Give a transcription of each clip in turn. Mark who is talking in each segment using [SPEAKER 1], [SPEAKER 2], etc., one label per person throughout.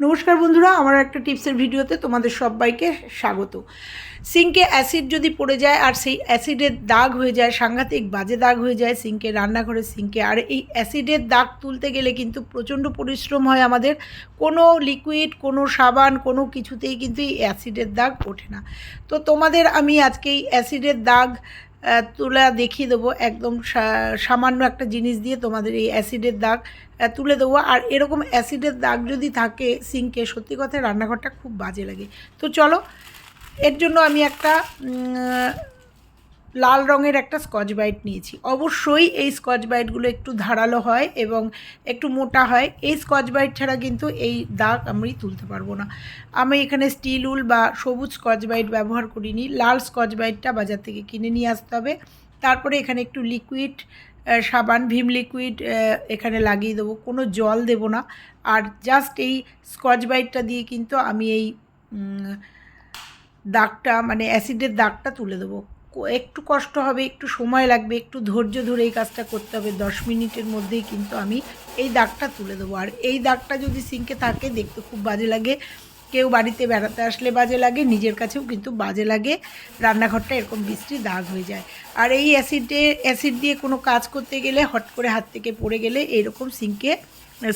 [SPEAKER 1] নমস্কার বন্ধুরা, আমার একটা টিপসের ভিডিওতে তোমাদের সবাইকে স্বাগত। সিঙ্কে অ্যাসিড যদি পড়ে যায় আর সেই অ্যাসিডের দাগ হয়ে যায়, সাংঘাতিক বাজে দাগ হয়ে যায় সিঙ্কে রান্নাঘরে সিঙ্কে, আর এই অ্যাসিডের দাগ তুলতে গেলে কিন্তু প্রচণ্ড পরিশ্রম হয় আমাদের। কোনো লিকুইড, কোনো সাবান, কোনো কিছুতেই কিন্তু এই অ্যাসিডের দাগ ওঠে না। তো তোমাদের আমি আজকে এই অ্যাসিডের দাগ তুলে দেখিয়ে দেবো। একদম সামান্য একটা জিনিস দিয়ে তোমাদের এই অ্যাসিডের দাগ তুলে দেবো। আর এরকম অ্যাসিডের দাগ যদি থাকে সিঙ্কে, সত্যি কথা রান্নাঘরটা খুব বাজে লাগে। তো চলো, এর জন্য আমি একটা লাল রঙের একটা স্কচ ব্রাইট নিয়েছি। অবশ্যই এই স্কচ ব্রাইটগুলো একটু ধারালো হয় এবং একটু মোটা হয়। এই স্কচ ব্রাইট ছাড়া কিন্তু এই দাগ আমি তুলতে পারব না। আমি এখানে স্টিল, উল বা সবুজ স্কচ ব্রাইট ব্যবহার করিনি। লাল স্কচ ব্রাইটটা বাজার থেকে কিনে নিয়ে আসতে হবে। তারপরে এখানে একটু লিকুইড সাবান, ভীম লিকুইড এখানে লাগিয়ে দেবো। কোনো জল দেব না। আর জাস্ট এই স্কচ ব্রাইটটা দিয়ে কিন্তু আমি এই দাগটা মানে অ্যাসিডের দাগটা তুলে দেবো। একটু কষ্ট হবে, একটু সময় লাগবে, একটু ধৈর্য ধরে এই কাজটা করতে হবে। দশ মিনিটের মধ্যেই কিন্তু আমি এই দাগটা তুলে দেবো। আর এই দাগটা যদি সিঙ্কে থাকে, দেখতে খুব বাজে লাগে। কেউ বাড়িতে বেড়াতে আসলে বাজে লাগে, নিজের কাছেও কিন্তু বাজে লাগে। রান্নাঘরটা এরকম বৃষ্টি দাগ হয়ে যায়। আর এই অ্যাসিডে, অ্যাসিড দিয়ে কোনো কাজ করতে গেলে, হট করে হাত থেকে পড়ে গেলে, এরকম সিঙ্কে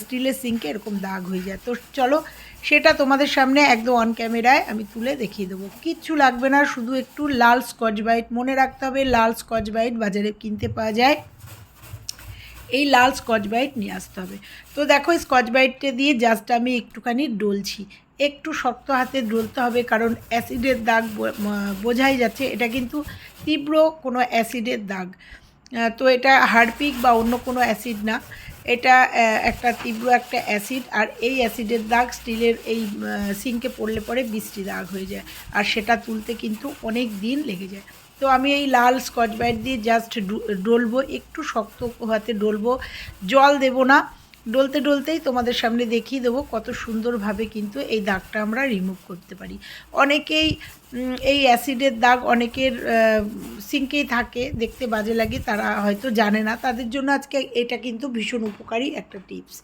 [SPEAKER 1] স্টিলের সিঙ্কে এরকম দাগ হয়ে যায়। তো চলো, সেটা তোমাদের সামনে একদম অন ক্যামেরায় আমি তুলে দেখিয়ে দেবো। কিচ্ছু লাগবে না, শুধু একটু লাল স্কচ ব্রাইট মনে রাখতে হবে, লাল স্কচ ব্রাইট বাজারে কিনতে পাওয়া যায়। এই লাল স্কচ ব্রাইট নিয়ে আসতে হবে। তো দেখো স্কচ ব্রাইটটা দিয়ে জাস্ট আমি একটুখানি ডলছি। একটু শক্ত হাতে ডলতে হবে, কারণ অ্যাসিডের দাগ বোঝাই যাচ্ছে। এটা কিন্তু তীব্র কোনো অ্যাসিডের দাগ। তো এটা হারপিক বা অন্য কোনো অ্যাসিড না। এটা একটা তীব্র একটা অ্যাসিড, আর এই অ্যাসিডের দাগ স্টিলের এই সিঙ্কে পড়লে পরে বৃষ্টি দাগ হয়ে যায়, আর সেটা তুলতে কিন্তু অনেক দিন লেগে যায়। তো আমি এই লাল স্কচ ব্রাইট দিয়ে জাস্ট ডলবো, একটু শক্ত হাতে ডলবো, জল দেব না। ডলতে ডলতেই তোমাদের সামনে দেখিয়ে দেবো কত সুন্দরভাবে কিন্তু এই দাগটা আমরা রিমুভ করতে পারি। অনেকেই এই অ্যাসিডের দাগ অনেকের সিঙ্কেই থাকে, দেখতে বাজে লাগে, তারা হয়তো জানে না। তাদের জন্য আজকে এটা কিন্তু ভীষণ উপকারী একটা টিপস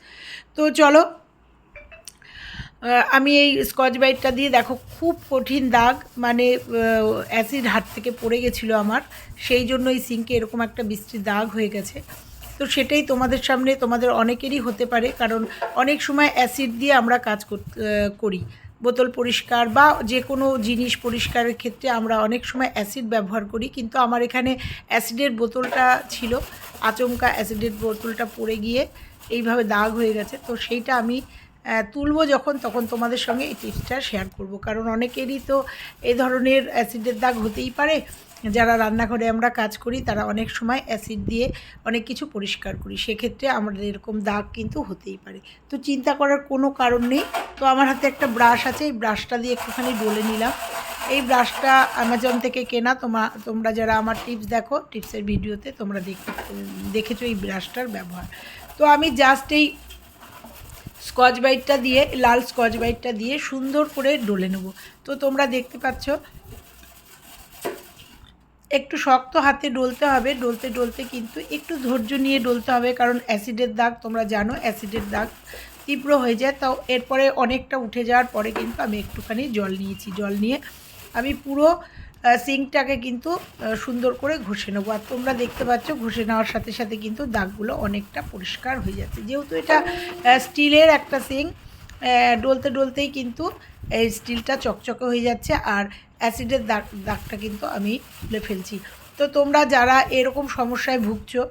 [SPEAKER 1] তো চলো আমি এই স্কচ ব্রাইটটা দিয়ে দেখো, খুব কঠিন দাগ মানে অ্যাসিড হাত থেকে পড়ে গেছিল আমার। সেই জন্য এই সিঙ্কে এরকম একটা বৃষ্টির দাগ হয়ে গেছে। তো সেটাই তোমাদের সামনে, তোমাদের অনেকেরই হতে পারে, কারণ অনেক সময় অ্যাসিড দিয়ে আমরা কাজ কর- বোতল পরিষ্কার বা যে কোনো জিনিস পরিষ্কারের ক্ষেত্রে আমরা অনেক সময় অ্যাসিড ব্যবহার করি, কিন্তু আমার এখানে অ্যাসিডের বোতলটা ছিল, আচমকা অ্যাসিডের বোতলটা পড়ে গিয়ে এইভাবে দাগ হয়ে গেছে, তো সেইটা আমি তুলবো যখন, তখন তোমাদের সঙ্গে এই টিপসটা শেয়ার করব। কারণ অনেকেরই তো এ ধরনের অ্যাসিডের দাগ হতেই পারে যারা রান্নাঘরে আমরা কাজ করি, তারা অনেক সময় অ্যাসিড দিয়ে অনেক কিছু পরিষ্কার করি। সেক্ষেত্রে আমাদের এরকম দাগ কিন্তু হতেই পারে। তো চিন্তা করার কোনো কারণ নেই। তো আমার হাতে একটা ব্রাশ আছে, এই ব্রাশটা দিয়ে একটুখানি ডলে নিলাম। এই ব্রাশটা অ্যামাজন থেকে কেনা, তোমা, তোমরা যারা আমার টিপস দেখো টিপসের ভিডিওতে তোমরা দেখে, দেখেছ এই ব্রাশটার ব্যবহার। তো আমি জাস্ট এই স্কচ ব্রাইটটা দিয়ে, লাল স্কচ ব্রাইটটা দিয়ে সুন্দর করে ডলে নেব। তো তোমরা দেখতে পাচ্ছ একটু শক্ত হাতে ডলতে হবে, ডলতে ডলতে কিন্তু একটু ধৈর্য নিয়ে ডলতে হবে কারণ অ্যাসিডের দাগ তোমরা জানো, অ্যাসিডের দাগ তীব্র হয়ে যায়। তাও এরপরে অনেকটা উঠে যাওয়ার পরে কিন্তু আমি একটুখানি জল নিয়েছি, জল নিয়ে আমি পুরো সিঙ্কটাকে কিন্তু সুন্দর করে ঘষে নেব। আর তোমরা দেখতে পাচ্ছ ঘষে নেওয়ার সাথে সাথে কিন্তু দাগগুলো অনেকটা পরিষ্কার হয়ে যাচ্ছে। যেহেতু এটা স্টিলের একটা সিঙ্ক ডলতে, ডলতেই কিন্তু এই স্টিলটা চকচকে হয়ে যাচ্ছে আর অ্যাসিডের দাগ, দাগটা কিন্তু আমি তুলে ফেলছি। তো তোমরা যারা এরকম সমস্যায় ভুগছো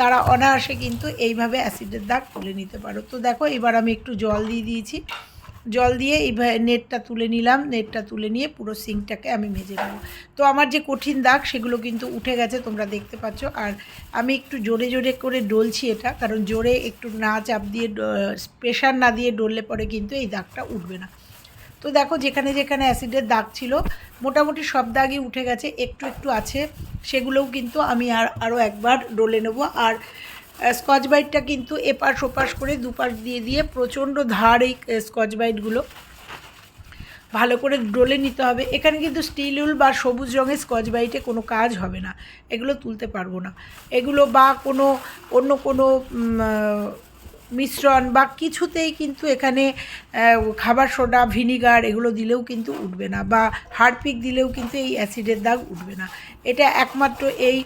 [SPEAKER 1] তারা অনায়াসে কিন্তু এইভাবে অ্যাসিডের দাগ তুলে নিতে পারো। তো দেখো, এবার আমি একটু জল দিয়ে দিয়েছি। জল দিয়ে এইভাবে নেটটা তুলে নিলাম। নেটটা তুলে নিয়ে পুরো সিঙ্কটাকে আমি মেজে নেব। তো আমার যে কঠিন দাগ, সেগুলো কিন্তু উঠে গেছে, তোমরা দেখতে পাচ্ছ। আর আমি একটু জোরে জোরে করে ডলছি এটা, কারণ জোরে একটু না চাপ দিয়ে প্রেশার না দিয়ে ডললে পরে কিন্তু এই দাগটা উঠবে না। তো দেখো যেখানে যেখানে অ্যাসিডের দাগ ছিল, মোটামুটি সব দাগই উঠে গেছে, একটু একটু আছে, সেগুলোও কিন্তু আমি আর আরও একবার ডলে নেব। আর স্কচ বাইটটা কিন্তু এপাশ ওপাশ করে দুপাশ দিয়ে দিয়ে প্রচণ্ড ধার এই স্কচ বাইটগুলো। ভালো করে ডলে নিতে হবে। এখানে কিন্তু স্টিল উল বা সবুজ রঙের স্কচ বাইটে কোনো কাজ হবে না। এগুলো তুলতে পারব না। এগুলো বা কোনো, অন্য কোনো মিশ্রণ বা কিছুতেই কিন্তু এখানে খাবার সোডা, ভিনিগার এগুলো দিলেও কিন্তু উঠবে না বা হারপিক দিলেও কিন্তু এই অ্যাসিডের দাগ উঠবে না। এটা একমাত্র এই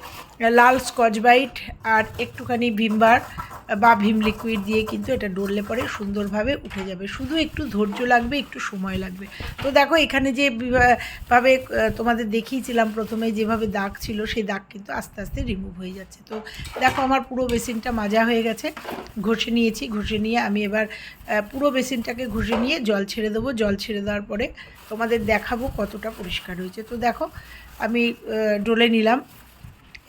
[SPEAKER 1] লাল স্কচ বাইট আর একটুখানি ভিমবার বা ভিম লিকুইড দিয়ে কিন্তু এটা ডললে পরে সুন্দরভাবে উঠে যাবে। শুধু একটু ধৈর্য লাগবে, একটু সময় লাগবে। তো দেখো, এখানে যে ভাবে তোমাদের দেখিয়েছিলাম প্রথমে যেভাবে দাগ ছিল, সেই দাগ কিন্তু আস্তে আস্তে রিমুভ হয়ে যাচ্ছে। তো দেখো, আমার পুরো বেসিনটা মাজা হয়ে গেছে। ঘষে নিয়েছি, ঘষে নিয়ে আমি এবার পুরো বেসিনটাকে ঘষে নিয়ে জল ছেড়ে দেবো। জল ছেড়ে দেওয়ার পরে তোমাদের দেখাবো কতটা পরিষ্কার হয়েছে। তো দেখো আমি ডলে নিলাম।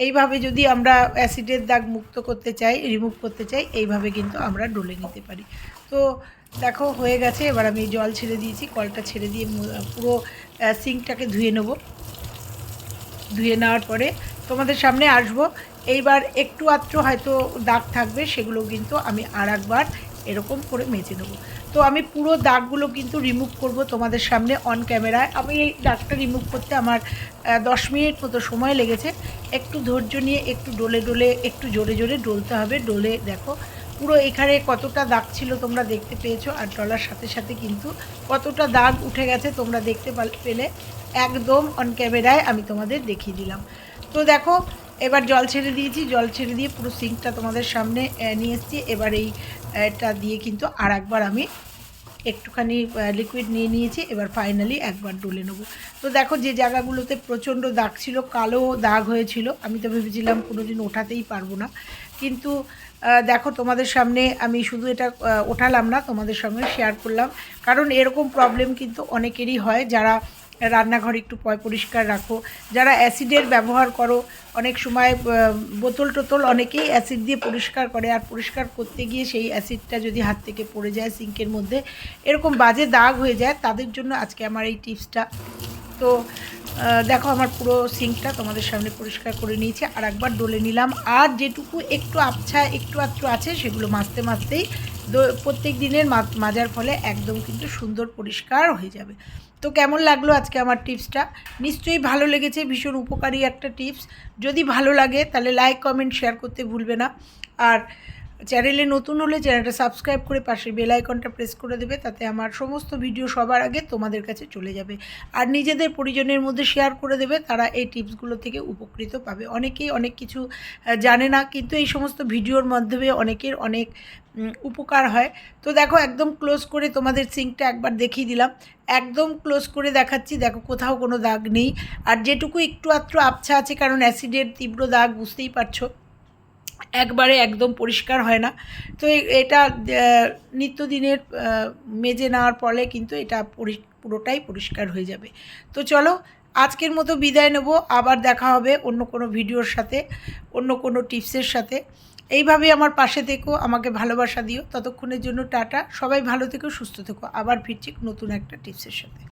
[SPEAKER 1] এইভাবে যদি আমরা অ্যাসিডের দাগ মুক্ত করতে চাই, রিমুভ করতে চাই, এইভাবে কিন্তু আমরা ডলে নিতে পারি। তো দেখো, হয়ে গেছে। এবার আমি জল ছেড়ে দিয়েছি। কলটা ছেড়ে দিয়ে পুরো সিঙ্কটাকে ধুয়ে নেব। ধুয়ে নেওয়ার পরে তোমাদের সামনে আসব। এইবার একটু আত্র হয়তো দাগ থাকবে, সেগুলো কিন্তু আমি আর একবার এরকম করে মেজে নেব। তো আমি পুরো দাগগুলো কিন্তু রিমুভ করব তোমাদের সামনে অন ক্যামেরায় আমি এই দাগটা রিমুভ করতে আমার দশ মিনিট মতো সময় লেগেছে। একটু ধৈর্য নিয়ে একটু ডোলে ডলে, একটু জোরে জোরে ডলতে হবে। ডোলে দেখো, পুরো এখানে কতটা দাগ ছিল তোমরা দেখতে পেয়েছ আর ডলার সাথে সাথে কিন্তু কতটা দাগ উঠে গেছে তোমরা দেখতে পেলে একদম অন ক্যামেরায় আমি তোমাদের দেখিয়ে দিলাম। তো দেখো, এবার জল ছেড়ে দিয়েছি। জল ছেড়ে দিয়ে পুরো সিঙ্কটা তোমাদের সামনে নিয়ে এসেছি। এবার এই এটা দিয়ে কিন্তু আর একবার আমি একটুখানি লিকুইড নিয়ে নিয়েছি, এবার ফাইনালি একবার ডলে নেব। তো দেখো যে জায়গাগুলোতে প্রচণ্ড দাগ ছিল, কালো দাগ হয়েছিল, আমি তো ভেবেছিলাম কোনো দিন ওঠাতেই পারব না। কিন্তু দেখো তোমাদের সামনে আমি শুধু এটা ওঠালাম না, তোমাদের সঙ্গে শেয়ার করলাম। কারণ এরকম প্রবলেম কিন্তু অনেকেরই হয়, যারা রান্নাঘর একটু পয় পরিষ্কার রাখো। যারা অ্যাসিডের ব্যবহার করো, অনেক সময় বোতল টোতল অনেকেই অ্যাসিড দিয়ে পরিষ্কার করে। আর পরিষ্কার করতে গিয়ে সেই অ্যাসিডটা যদি হাত থেকে পড়ে যায় সিঙ্কের মধ্যে, এরকম বাজে দাগ হয়ে যায়, তাদের জন্য আজকে আমার এই টিপসটা। তো দেখো আমার পুরো সিঙ্কটা তোমাদের সামনে পরিষ্কার করে নিয়েছি। আর একবার ডলে নিলাম। আর যেটুকু একটু আবছা, একটু আধটু আছে, সেগুলো মাজতে মাজতেই প্রত্যেক দিনের মাজার ফলে একদম কিন্তু সুন্দর পরিষ্কার হয়ে যাবে। তো কেমন লাগল আজকে আমার টিপসটা? নিশ্চয়ই ভালো লেগেছে, ভীষণ উপকারী একটা টিপস। যদি ভালো লাগে তাহলে লাইক কমেন্ট শেয়ার করতে ভুলবে না। আর চ্যানেলে নতুন হলে চ্যানেলটা সাবস্ক্রাইব করে পাশে বেল আইকনটা প্রেস করে দেবে, তাতে আমার সমস্ত ভিডিও সবার আগে তোমাদের কাছে চলে যাবে। আর নিজেদের পরিজনের মধ্যে শেয়ার করে দেবে, তারা এই টিপসগুলো থেকে উপকৃত পাবে। অনেকেই অনেক কিছু জানে না, কিন্তু এই সমস্ত ভিডিওর মাধ্যমে অনেকের অনেক উপকার হয়। তো দেখো, একদম ক্লোজ করে তোমাদের সিঙ্কটা একবার দেখিয়ে দিলাম। একদম ক্লোজ করে দেখাচ্ছি, দেখো কোথাও কোনো দাগ নেই। আর যেটুকু একটু আত্র আবছা আছে, কারণ অ্যাসিডের তীব্র দাগ, বুঝতেই পারছ। একবারে একদম পরিষ্কার হয় না। তো এটা নিত্যদিনের মেজে নেওয়ার ফলে কিন্তু এটা পরি- পুরোটাই পরিষ্কার হয়ে যাবে। তো চলো, আজকের মতো বিদায় নেব। আবার দেখা হবে অন্য কোনো ভিডিওর সাথে, অন্য কোনো টিপসের সাথে। এইভাবে আমার পাশে থেকো, আমাকে ভালোবাসা দিও। ততক্ষণের জন্য টাটা। সবাই ভালো থেকো, সুস্থ থেকো। আবার ফিরছি নতুন একটা টিপসের সাথে।